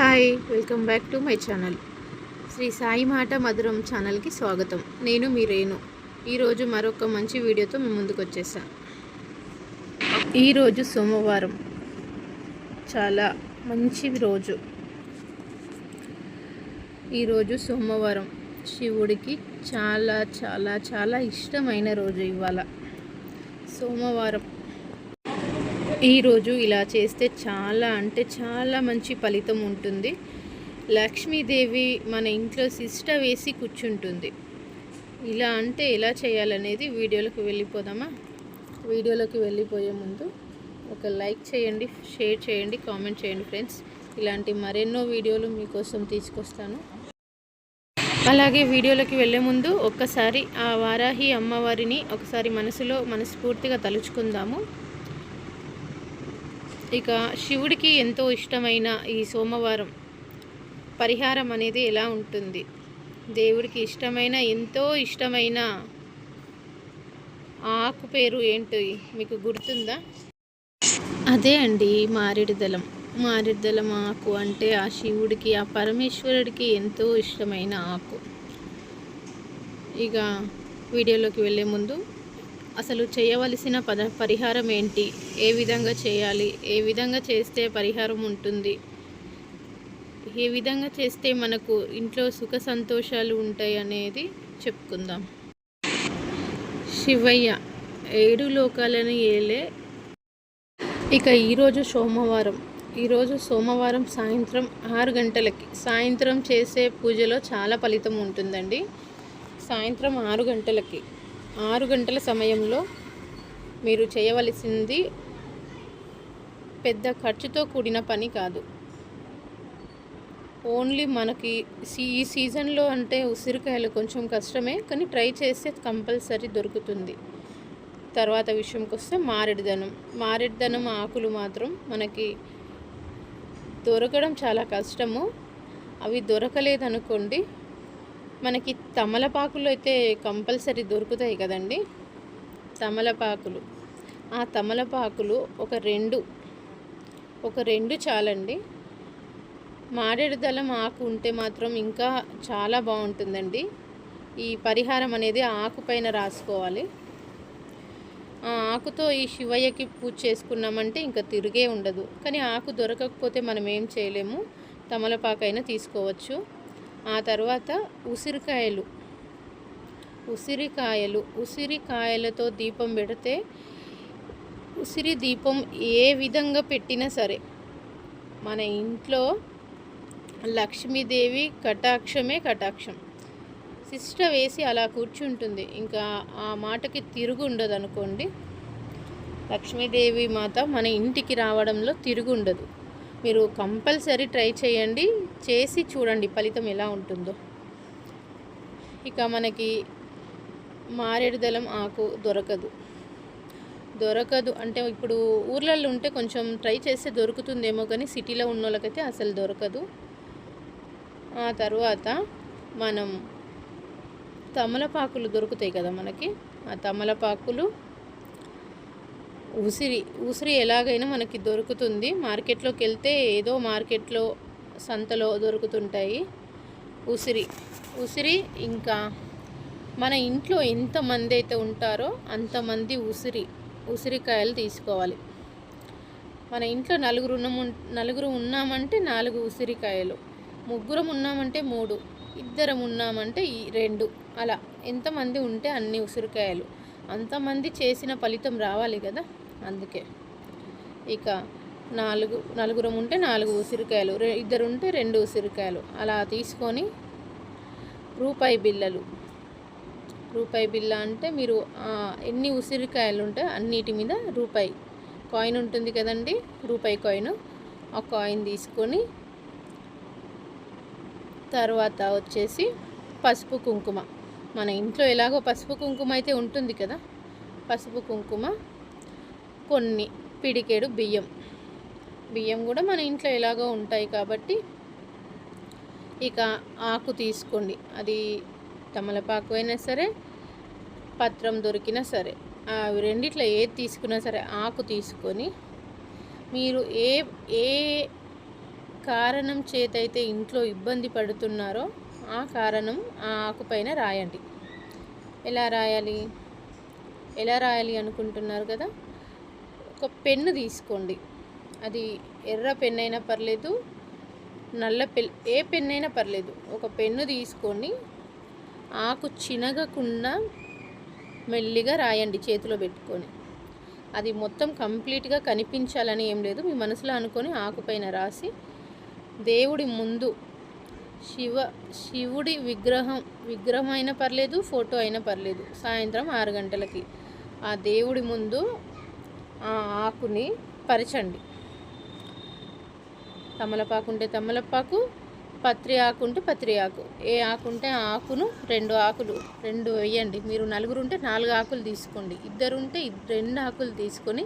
Hi welcome back to my channel. Sri Sai మాట మధురం ఛానల్కి స్వాగతం. నేను మీ రేణు. ఈరోజు మరొక మంచి వీడియోతో మేము ముందుకు వచ్చేసా. ఈరోజు సోమవారం. చాలా మంచి రోజు. ఈరోజు సోమవారం. శివుడికి చాలా చాలా చాలా ఇష్టమైన రోజు ఇవాళ. సోమవారం. ఈరోజు ఇలా చేస్తే చాలా అంటే చాలా మంచి ఫలితం ఉంటుంది. లక్ష్మీదేవి మన ఇంట్లో సిస్ట వేసి కూర్చుంటుంది. ఇలా అంటే ఎలా చేయాలనేది వీడియోలోకి వెళ్ళిపోదామా? వీడియోలోకి వెళ్ళిపోయే ముందు ఒక లైక్ చేయండి షేర్ చేయండి కామెంట్ చేయండి ఫ్రెండ్స్. ఇలాంటి మరెన్నో వీడియోలు మీకోసం తీసుకొస్తాను. అలాగే వీడియోలోకి వెళ్ళే ముందు ఒక్కసారి ఆ వారాహి అమ్మవారిని ఒకసారి మనసులో మనస్ఫూర్తిగా తలుచుకుందాము. ఇక శివుడికి ఎంతో ఇష్టమైన ఈ సోమవారం పరిహారం అనేది ఎలా ఉంటుంది? దేవుడికి ఇష్టమైన ఎంతో ఇష్టమైన ఆకు పేరు ఏంటి? మీకు గుర్తుందా? అదే అండి మారేడుదలం మారేడుదలం ఆకు అంటే ఆ శివుడికి ఆ పరమేశ్వరుడికి ఎంతో ఇష్టమైన ఆకు. ఇక వీడియోలోకి వెళ్ళే ముందు అసలు చేయవలసిన పద పరిహారం ఏంటి? ఏ విధంగా చేయాలి? ఏ విధంగా చేస్తే పరిహారం ఉంటుంది? ఏ విధంగా చేస్తే మనకు ఇంట్లో సుఖ సంతోషాలు ఉంటాయి అనేది చెప్పుకుందాం. శివయ్య ఏడు లోకాలను ఏలే. ఇక ఈరోజు సోమవారం. ఈరోజు సోమవారం సాయంత్రం ఆరు గంటలకి. సాయంత్రం చేసే పూజలో చాలా ఫలితం ఉంటుందండి. సాయంత్రం ఆరు గంటలకి. ఆరు గంటల సమయంలో మీరు చేయవలసింది పెద్ద ఖర్చుతో కూడిన పని కాదు. ఓన్లీ మనకి సీ ఈ సీజన్లో అంటే ఉసిరికాయలు కొంచెం కష్టమే కానీ ట్రై చేస్తే కంపల్సరీ దొరుకుతుంది. తర్వాత విషయంకి వస్తే మారేడుదనం. మారేడుదనం ఆకులు మాత్రం మనకి దొరకడం చాలా కష్టము. అవి దొరకలేదనుకోండి మనకి తమలపాకులు అయితే కంపల్సరీ దొరుకుతాయి కదండి. తమలపాకులు. ఆ తమలపాకులు ఒక రెండు ఒక రెండు చాలండి. మారేడు దళం ఆకు ఉంటే మాత్రం ఇంకా చాలా బాగుంటుందండి. ఈ పరిహారం అనేది ఆకు పైన రాసుకోవాలి. ఆ ఆకుతో ఈ శివయ్యకి పూజ చేసుకున్నామంటే ఇంకా తిరిగే ఉండదు. కానీ ఆకు దొరకకపోతే మనం ఏం చేయలేము. తమలపాకైనా తీసుకోవచ్చు. ఆ తర్వాత ఉసిరికాయలు. ఉసిరికాయలు. ఉసిరికాయలతో దీపం పెడితే ఉసిరి దీపం ఏ విధంగా పెట్టినా సరే మన ఇంట్లో లక్ష్మీదేవి కటాక్షమే కటాక్షం. శిష్ట వేసి అలా కూర్చుంటుంది. ఇంకా ఆ మాటకి తిరుగు ఉండదు అనుకోండి లక్ష్మీదేవి మాత మన ఇంటికి రావడంలో తిరుగు ఉండదు మీరు కంపల్సరీ ట్రై చేయండి. చేసి చూడండి ఫలితం ఎలా ఉంటుందో. ఇక మనకి మారేడుదలం ఆకు దొరకదు. దొరకదు అంటే ఇప్పుడు ఊర్లలో ఉంటే కొంచెం ట్రై చేస్తే దొరుకుతుందేమో కానీ సిటీలో ఉన్న వాళ్ళకైతే అసలు దొరకదు. ఆ తర్వాత మనం తమలపాకులు దొరుకుతాయి కదా మనకి. ఆ తమలపాకులు ఉసిరి ఉసిరి ఎలాగైనా మనకి దొరుకుతుంది. మార్కెట్లోకి వెళ్తే ఏదో మార్కెట్లో సంతలో దొరుకుతుంటాయి ఉసిరి. ఉసిరి ఇంకా మన ఇంట్లో ఎంతమంది అయితే ఉంటారో అంతమంది ఉసిరి ఉసిరికాయలు తీసుకోవాలి. మన ఇంట్లో నలుగురు ఉన్నాము నలుగురు ఉన్నామంటే నాలుగు ఉసిరికాయలు. ముగ్గురం ఉన్నామంటే మూడు ఇద్దరం ఉన్నామంటే ఈ రెండు. అలా ఎంతమంది ఉంటే అన్ని ఉసిరికాయలు. అంతమంది చేసిన ఫలితం రావాలి కదా. అందుకే. ఇక నాలుగు నలుగురం ఉంటే నాలుగు ఉసిరికాయలు ఇద్దరు ఉంటే రెండు ఉసిరికాయలు. అలా తీసుకొని రూపాయి బిళ్ళలు. రూపాయి బిళ్ళ అంటే మీరు ఎన్ని ఉసిరికాయలు ఉంటే అన్నిటి మీద రూపాయి. కాయిన్ ఉంటుంది కదండి రూపాయి కాయిన్. ఆ కాయిన్ తీసుకొని తర్వాత వచ్చేసి పసుపు కుంకుమ. మన ఇంట్లో ఎలాగో పసుపు కుంకుమ అయితే ఉంటుంది కదా. పసుపు కుంకుమ కొన్ని పిడికేడు బియ్యం. బియ్యం కూడా మన ఇంట్లో ఎలాగో ఉంటాయి కాబట్టి ఇక ఆకు తీసుకోండి. అది తమలపాకు అయినా సరే పత్రం దొరికినా సరే అవి రెండిట్లో ఏది తీసుకున్నా సరే ఆకు తీసుకొని మీరు ఏ ఏ కారణం చేతైతే ఇంట్లో ఇబ్బంది పడుతున్నారో ఆ కారణం ఆ ఆకుపైన రాయండి. ఎలా రాయాలి? ఎలా రాయాలి అనుకుంటున్నారు కదా? ఒక పెన్ను తీసుకోండి. అది ఎర్ర పెన్ అయినా పర్లేదు నల్ల పెన్ ఏ పెన్ అయినా పర్లేదు. ఒక పెన్ను తీసుకొని ఆకు చినగకుండా మెల్లిగా రాయండి చేతిలో పెట్టుకొని. అది మొత్తం కంప్లీట్గా కనిపించాలని ఏం లేదు. మీ మనసులో అనుకొని ఆకుపైన రాసి దేవుడి ముందు శివ శివుడి విగ్రహం విగ్రహం అయినా పర్లేదు ఫోటో అయినా పర్లేదు సాయంత్రం ఆరు గంటలకి ఆ దేవుడి ముందు ఆకుని పరచండి. తమలపాకు ఉంటే తమలపాకు పత్రి ఆకు ఉంటే పత్రి ఆకు. ఏ ఆకు ఉంటే ఆ ఆకును రెండు ఆకులు రెండు వేయండి. మీరు నలుగురు ఉంటే నాలుగు ఆకులు తీసుకోండి. ఇద్దరు ఉంటే రెండు ఆకులు తీసుకొని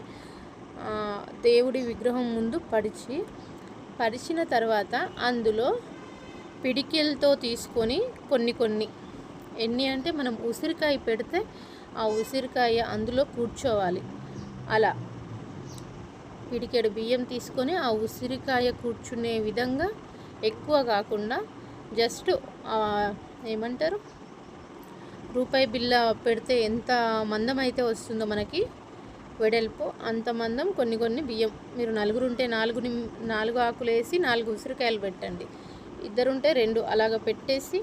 దేవుడి విగ్రహం ముందు పడిచి పరిచిన తర్వాత అందులో పిడికిలతో తీసుకొని కొన్ని కొన్ని. ఎన్ని అంటే మనం ఉసిరికాయ పెడితే ఆ ఉసిరికాయ అందులో కూర్చోవాలి. అలా. పిడికెడు బియ్యం తీసుకొని ఆ ఉసిరికాయ కూర్చునే విధంగా ఎక్కువ కాకుండా జస్ట్ ఏమంటారు? రూపాయి బిల్ల పెడితే ఎంత మందం అయితే వస్తుందో మనకి వెడల్పు అంత మందం కొన్ని కొన్ని బియ్యం. మీరు నలుగురు ఉంటే నాలుగు నాలుగు ఆకులు వేసి నాలుగు ఉసిరికాయలు పెట్టండి. ఇద్దరుంటే రెండు. అలాగ పెట్టేసి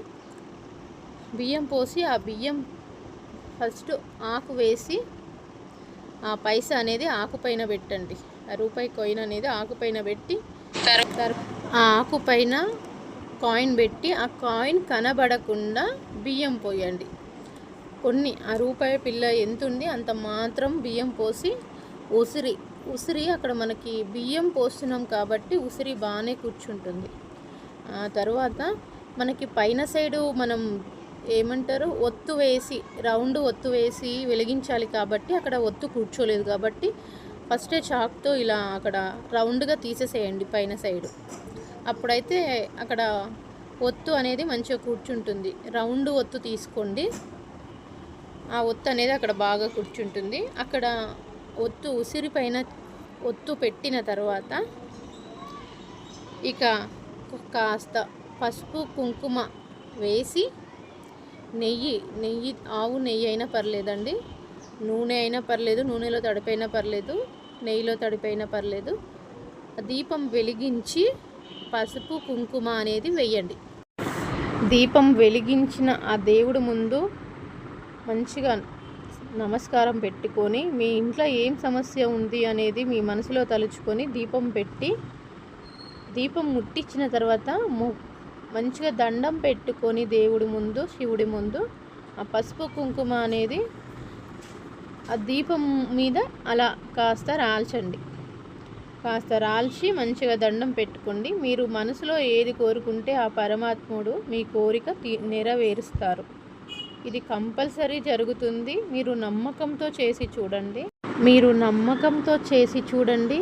బియ్యం పోసి ఆ బియ్యం ఫస్ట్ ఆకు వేసి పైసా అనేది ఆకుపైన పెట్టండి. ఆ రూపాయి కాయిన్ అనేది ఆకుపైన పెట్టి ఆ ఆకుపైన కాయిన్ పెట్టి ఆ కాయిన్ కనబడకుండా బియ్యం పోయండి. కొన్ని ఆ రూపాయి పిల్ల ఎంత ఉంది అంత మాత్రం బియ్యం పోసి ఉసిరి ఉసిరి అక్కడ మనకి బియ్యం పోస్తున్నాం కాబట్టి ఉసిరి బాగానే కూర్చుంటుంది. ఆ తర్వాత మనకి పైన సైడు మనం ఏమంటారు? ఒత్తు వేసి రౌండ్ ఒత్తు వేసి వెలిగించాలి కాబట్టి అక్కడ ఒత్తు కూర్చోలేదు కాబట్టి ఫస్టే చాక్తో ఇలా అక్కడ రౌండ్గా తీసేసేయండి పైన సైడు. అప్పుడైతే అక్కడ ఒత్తు అనేది మంచిగా కూర్చుంటుంది. రౌండ్ ఒత్తు తీసుకోండి. ఆ ఒత్తు అనేది అక్కడ బాగా కూర్చుంటుంది. అక్కడ ఒత్తు ఉసిరి పైన ఒత్తు పెట్టిన తర్వాత ఇక కాస్త పసుపు కుంకుమ వేసి నెయ్యి నెయ్యి ఆవు నెయ్యి అయినా పర్లేదండి. నూనె అయినా పర్లేదు నూనెలో తడిపైనా పర్లేదు నెయ్యిలో తడిపైనా పర్లేదు. దీపం వెలిగించి పసుపు కుంకుమ అనేది వెయ్యండి దీపం వెలిగించిన ఆ దేవుడు ముందు మంచిగా నమస్కారం పెట్టుకొని మీ ఇంట్లో ఏం సమస్య ఉంది అనేది మీ మనసులో తలుచుకొని దీపం పెట్టి దీపం ముట్టించిన తర్వాత మంచిగా దండం పెట్టుకొని దేవుడి ముందు శివుడి ముందు ఆ పసుపు కుంకుమ అనేది ఆ దీపం మీద అలా కాస్త రాల్చండి. కాస్త రాల్చి మంచిగా దండం పెట్టుకోండి. మీరు మనసులో ఏది కోరుకుంటే ఆ పరమాత్ముడు మీ కోరిక నెరవేరుస్తారు. ఇది కంపల్సరీ జరుగుతుంది. మీరు నమ్మకంతో చేసి చూడండి. మీరు నమ్మకంతో చేసి చూడండి.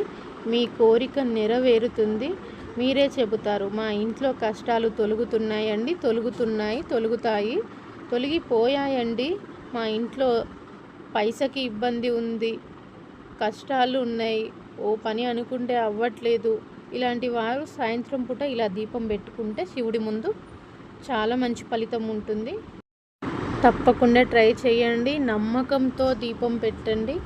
మీ కోరిక నెరవేరుతుంది. మీరే చెబుతారు మా ఇంట్లో కష్టాలు తొలుగుతున్నాయండి తొలుగుతున్నాయి తొలుగుతాయి తొలగిపోయాయండి. మా ఇంట్లో పైసకి ఇబ్బంది ఉంది కష్టాలు ఉన్నాయి ఓ పని అనుకుంటే అవ్వట్లేదు. ఇలాంటి వారు సాయంత్రం పూట ఇలా దీపం పెట్టుకుంటే శివుడి ముందు చాలా మంచి ఫలితం ఉంటుంది. తప్పకుండా ట్రై చేయండి నమ్మకంతో దీపం పెట్టండి.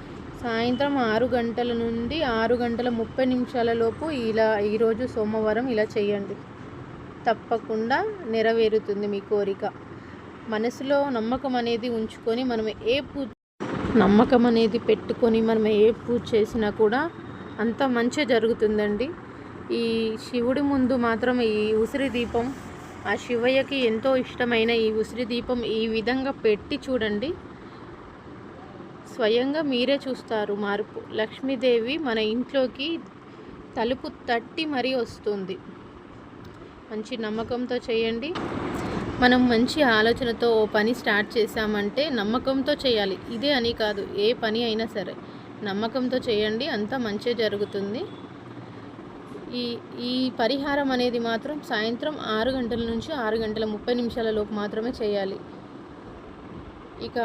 సాయంత్రం ఆరు గంటల నుండి ఆరు గంటల ముప్పై నిమిషాల లోపు ఇలా ఈరోజు సోమవారం ఇలా చేయండి. తప్పకుండా నెరవేరుతుంది మీ కోరిక. మనసులో నమ్మకం అనేది ఉంచుకొని మనం ఏ పూజ నమ్మకం అనేది పెట్టుకొని మనం ఏ పూజ చేసినా కూడా అంత మంచి జరుగుతుందండి. ఈ శివుడి ముందు మాత్రం ఈ ఉసిరి దీపం ఆ శివయ్యకి ఎంతో ఇష్టమైన ఈ ఉసిరి దీపం ఈ విధంగా పెట్టి చూడండి. స్వయంగా మీరే చూస్తారు మార్పు. లక్ష్మీదేవి మన ఇంట్లోకి తలుపు తట్టి మరీ వస్తుంది. మంచి నమ్మకంతో చేయండి. మనం మంచి ఆలోచనతో ఓ పని స్టార్ట్ చేశామంటే నమ్మకంతో చేయాలి. ఇదే అని కాదు ఏ పని అయినా సరే. నమ్మకంతో చేయండి అంతా మంచిగా జరుగుతుంది. ఈ ఈ పరిహారం అనేది మాత్రం సాయంత్రం ఆరు గంటల నుంచి ఆరు గంటల ముప్పై నిమిషాల లోపు మాత్రమే చేయాలి. ఇక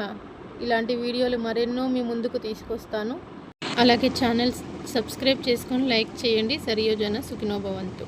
ఇలాంటి వీడియోలు మరెన్నో మీ ముందుకు తీసుకొస్తాను. అలాగే ఛానల్ సబ్స్క్రైబ్ చేసుకొని లైక్ చేయండి. సరియోజన సుఖినోభవంతు